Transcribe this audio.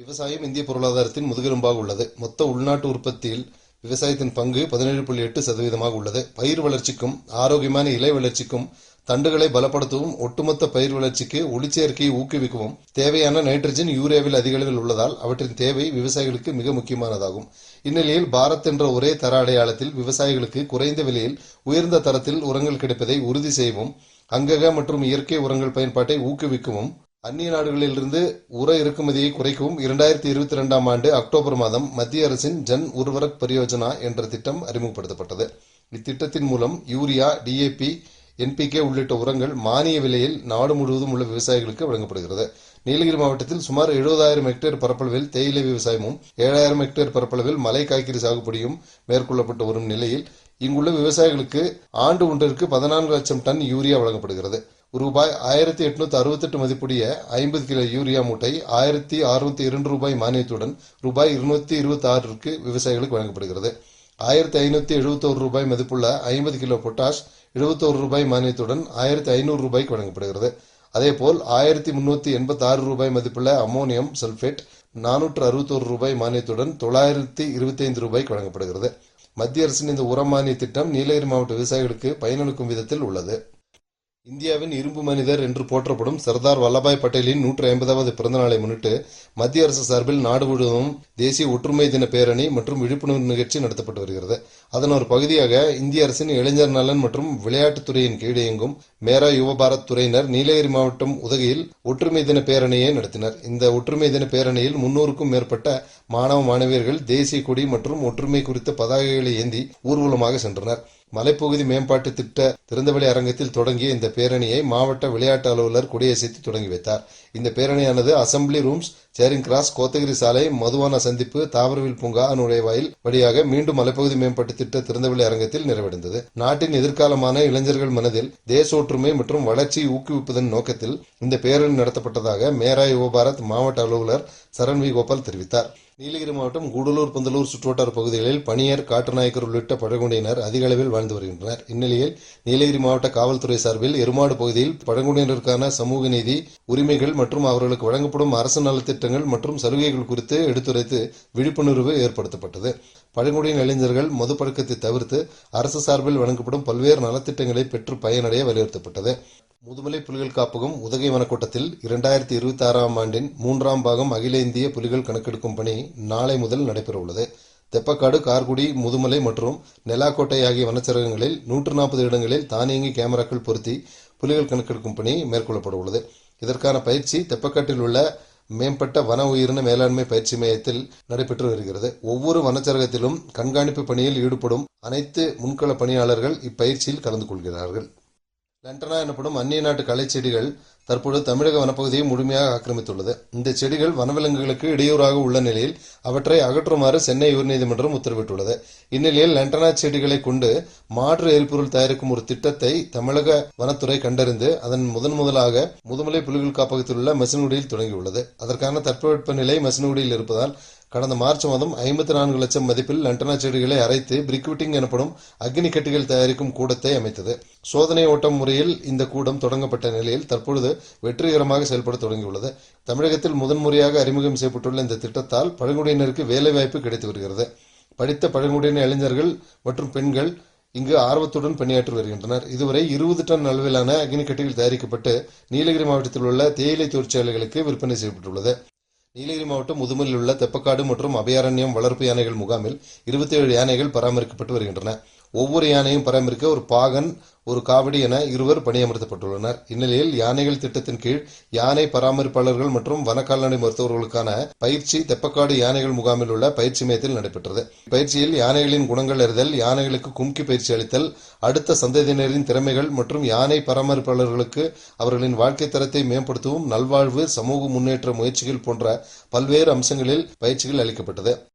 விவசாயம் இந்திய பொருளாதாரத்தின் முதுகெலும்பாக உள்ளது. மொத்த உள்நாட்டு உற்பத்தியில் விவசாயத்தின் பங்கு பதினேழு புள்ளி எட்டு சதவீதமாக உள்ளது. பயிர் வளர்ச்சிக்கும் ஆரோக்கியமான இலை வளர்ச்சிக்கும் தண்டுகளை பலப்படுத்தவும் ஒட்டுமொத்த பயிர் வளர்ச்சிக்கு ஒளிச்சேர்க்கையை ஊக்குவிக்கவும் தேவையான நைட்ரஜன் யூரியாவில் அதிக அளவில் உள்ளதால் அவற்றின் தேவை விவசாயிகளுக்கு மிக முக்கியமானதாகும். இந்நிலையில் பாரத் என்ற ஒரே தர அடையாளத்தில் விவசாயிகளுக்கு குறைந்த விலையில் உயர்ந்த தரத்தில் உரங்கள் கிடைப்பதை உறுதி செய்யவும் அங்கக மற்றும் இயற்கை உரங்கள் பயன்பாட்டை ஊக்குவிக்கவும் அந்நிய நாடுகளிலிருந்து உர இறக்குமதியை குறைக்கவும் இரண்டாயிரத்தி இருபத்தி இரண்டாம் ஆண்டு அக்டோபர் மாதம் மத்திய அரசின் ஜன் உர்வரக் பரியோஜனா என்ற திட்டம் அறிமுகப்படுத்தப்பட்டது. இத்திட்டத்தின் மூலம் யூரியா டிஏபி என்பிகே உள்ளிட்ட உரங்கள் மானிய விலையில் நாடு முழுவதும் உள்ள விவசாயிகளுக்கு வழங்கப்படுகிறது. நீலகிரி மாவட்டத்தில் சுமார் எழுபதாயிரம் ஹெக்டேர் பரப்பளவில் தேயிலை விவசாயமும் ஏழாயிரம் ஹெக்டேர் பரப்பளவில் மலை காய்கறி சாகுபடியும் மேற்கொள்ளப்பட்டு வரும் நிலையில் இங்குள்ள விவசாயிகளுக்கு ஆண்டு ஒன்றிற்கு பதினான்கு லட்சம் டன் யூரியா வழங்கப்படுகிறது. ரூபாய் ஆயிரத்தி எட்நூத்தி அறுபத்தெட்டு மதிப்புடைய ஐம்பது கிலோ யூரியா மூட்டை ஆயிரத்தி அறுநூத்தி இரண்டு ரூபாய் மானியத்துடன் ரூபாய் இருநூத்தி இருபத்தி ஆறுக்கு விவசாயிகளுக்கு வழங்கப்படுகிறது. ஆயிரத்தி ஐநூத்தி எழுபத்தோரு ரூபாய் மதிப்புள்ள ஐம்பது கிலோ பொட்டாஷ் எழுபத்தோரு ரூபாய் மானியத்துடன் ஆயிரத்தி ஐநூறு ரூபாய்க்கு வழங்கப்படுகிறது. அதேபோல் ஆயிரத்தி முன்னூத்தி எண்பத்தி ஆறு ரூபாய் மதிப்புள்ள அம்மோனியம் சல்பேட் நானூற்று அறுபத்தோரு ரூபாய் மானியத்துடன் தொள்ளாயிரத்தி இருபத்தி ஐந்து ரூபாய்க்கு வழங்கப்படுகிறது. மத்திய அரசின் இந்த உர மானிய திட்டம் நீலகிரி மாவட்ட விவசாயிகளுக்கு பயனளிக்கும் விதத்தில் உள்ளது. இந்தியாவின் இரும்பு மனிதர் என்று போற்றப்படும் சர்தார் வல்லபாய் பட்டேலின் நூற்றி ஐம்பதாவது பிறந்த நாளை முன்னிட்டு மத்திய அரசு சார்பில் நாடு முழுவதும் தேசிய ஒற்றுமை தின பேரணி மற்றும் விழிப்புணர்வு நிகழ்ச்சி நடத்தப்பட்டு வருகிறது. அதன் ஒரு பகுதியாக இந்திய அரசின் இளைஞர் நலன் மற்றும் விளையாட்டுத்துறையின் கீழ் இயங்கும் மேரா யுவ பாரத் துறையினர் நீலகிரி மாவட்டம் உதகையில் ஒற்றுமை தின பேரணியை நடத்தினர். இந்த ஒற்றுமை தின பேரணியில் முன்னூறுக்கும் மேற்பட்ட மாணவ மாணவியர்கள் தேசிய கொடி மற்றும் ஒற்றுமை குறித்த பதாகைகளை ஏந்தி ஊர்வலமாக சென்றனர். மலைப்பகுதி மேம்பாட்டு திட்ட திறந்தவெளி அரங்கத்தில் தொடங்கிய இந்த பேரணியை மாவட்ட விளையாட்டு அலுவலர் கொடியசைத்து தொடங்கி வைத்தார். இந்த பேரணியானது assembly rooms Charing Cross Kotagiri சாலை மதுவான சந்திப்பு தாவரவில் பூங்கா நுழைவாயில் வழியாக மீண்டும் மலைப்பகுதி மேம்பட்டு திட்ட திறந்தவெளி அரங்கத்தில் நிறைவடைந்தது. நாட்டின் எதிர்காலமான இளைஞர்கள் மனதில் தேச ஒற்றுமை மற்றும் வளர்ச்சியை ஊக்குவிப்பதன் நோக்கத்தில் இந்த பேரணி நடத்தப்பட்டதாக மேரா யுவபாரத் மாவட்ட அலுவலர் சரண் வி கோபால் தெரிவித்தார். நீலகிரி மாவட்டம் கூடலூர் பந்தலூர் சுற்றுவட்டார பகுதிகளில் பணியர் காட்டுநாயக்கர் உள்ளிட்ட பழங்குடியினர் அதிக அளவில் வாழ்ந்து வருகின்றனர். இந்நிலையில் நீலகிரி மாவட்ட காவல்துறை சார்பில் எருமாடு பகுதியில் பழங்குடியினருக்கான சமூக நீதி உரிமைகள் மற்றும் அவர்களுக்கு வழங்கப்படும் அரசு நலத்திட்டங்கள் மற்றும் சலுகைகள் குறித்து எடுத்துரைத்து விழிப்புணர்வு ஏற்படுத்தப்பட்டது. பழங்குடியின் இளைஞர்கள் மது பழக்கத்தை தவிர்த்து அரசு சார்பில் வழங்கப்படும் பல்வேறு நலத்திட்டங்களை பெற்று பயனடைய வலியுறுத்தப்பட்டது. முதுமலை புலிகள் காப்பகம் உதகை வனக்கோட்டத்தில் இரண்டாயிரத்தி இருபத்தி ஆறாம் ஆண்டின் மூன்றாம் பாகம் அகில இந்திய புலிகள் கணக்கெடுக்கும் பணி நாளை முதல் நடைபெறவுள்ளது. தெப்பக்காடு கார்குடி முதுமலை மற்றும் நெலாக்கோட்டை ஆகிய வனச்சரகங்களில் நூற்று நாற்பது இடங்களில் தானியங்கி கேமராக்கள் பொருத்தி புலிகள் கணக்கெடுக்கும் பணி மேற்கொள்ளப்பட உள்ளது இதற்கான பயிற்சி தெப்பக்காட்டில் உள்ள மேம்பட்ட வன உயிரின மேலாண்மை பயிற்சி மையத்தில் நடைபெற்று வருகிறது. ஒவ்வொரு வனச்சரகத்திலும் கண்காணிப்பு பணியில் ஈடுபடும் அனைத்து முன்கள பணியாளர்கள் இப்பயிற்சியில் கலந்து கொள்கிறார்கள். லண்டனா எனப்படும் அந்நிய நாட்டு கலைச்செடிகள் தற்பொழுது தமிழக வனப்பகுதியை முழுமையாக ஆக்கிரமித்துள்ளது. இந்த செடிகள் வனவிலங்குகளுக்கு இடையூறாக உள்ள நிலையில் அவற்றை அகற்றுமாறு சென்னை உயர்நீதிமன்றம் உத்தரவிட்டுள்ளது. இந்நிலையில் லண்டனா செடிகளை கொண்டு மாற்று எரிபொருள் தயாரிக்கும் ஒரு திட்டத்தை தமிழக வனத்துறை கண்டறிந்து அதன் முதன் முதலாக முதுமலை புலிகள் காப்பகத்தில் உள்ள மசினுடியில் தொடங்கியுள்ளது. அதற்கான தட்பவெப்ப நிலை மசினுடியில் இருப்பதால் கடந்த மார்ச் மாதம் ஐம்பத்தி நான்கு லட்சம் மதிப்பில் லண்டனா செடிகளை அரைத்து பிரிக்விட்டிங் எனப்படும் அக்னி கட்டிகள் தயாரிக்கும் கூடத்தை அமைத்தது. சோதனை ஓட்டம் முறையில் இந்த கூடம் தொடங்கப்பட்ட நிலையில் தற்பொழுது வெற்றிகரமாக செயல்பட தொடங்கியுள்ளது. தமிழகத்தில் முதன்முறையாக அறிமுகம் செய்யப்பட்டுள்ள இந்த திட்டத்தால் பழங்குடியினருக்கு வேலைவாய்ப்பு கிடைத்து வருகிறது. படித்த பழங்குடியின இளைஞர்கள் மற்றும் பெண்கள் இங்கு ஆர்வத்துடன் பணியாற்றி வருகின்றனர். இதுவரை இருபது டன் அளவிலான அக்னிக்கட்டிகள் தயாரிக்கப்பட்டு நீலகிரி மாவட்டத்தில் உள்ள தேயிலை தொழிற்சாலைகளுக்கு விற்பனை செய்யப்பட்டுள்ளது. நீலகிரி மாவட்டம் முதுமலில் உள்ள தெப்பக்காடு மற்றும் அபயாரண்யம் வளர்ப்பு யானைகள் முகாமில் இருபத்தி ஏழு யானைகள் பராமரிக்கப்பட்டு வருகின்றன. ஒவ்வொரு யானையும் பராமரிக்க ஒரு பாகன் ஒரு காவடி என இருவர் பணியமர்த்தப்பட்டுள்ளனர். இந்நிலையில் யானைகள் திட்டத்தின் கீழ் யானை பராமரிப்பாளர்கள் மற்றும் வன கால்நடை மருத்துவர்களுக்கான பயிற்சி தெப்பக்காடு யானைகள் முகாமில் உள்ள பயிற்சி மையத்தில் நடைபெற்றது. பயிற்சியில் யானைகளின் குணங்கள் அறிதல் யானைகளுக்கு கும்கி பயிற்சி அளித்தல் அடுத்த சந்ததியினரின் திறமைகள் மற்றும் யானை பராமரிப்பாளர்களுக்கு அவர்களின் வாழ்க்கை தரத்தை மேம்படுத்தவும் நல்வாழ்வு சமூக முன்னேற்ற முயற்சிகள் போன்ற பல்வேறு அம்சங்களில் பயிற்சிகள் அளிக்கப்பட்டது.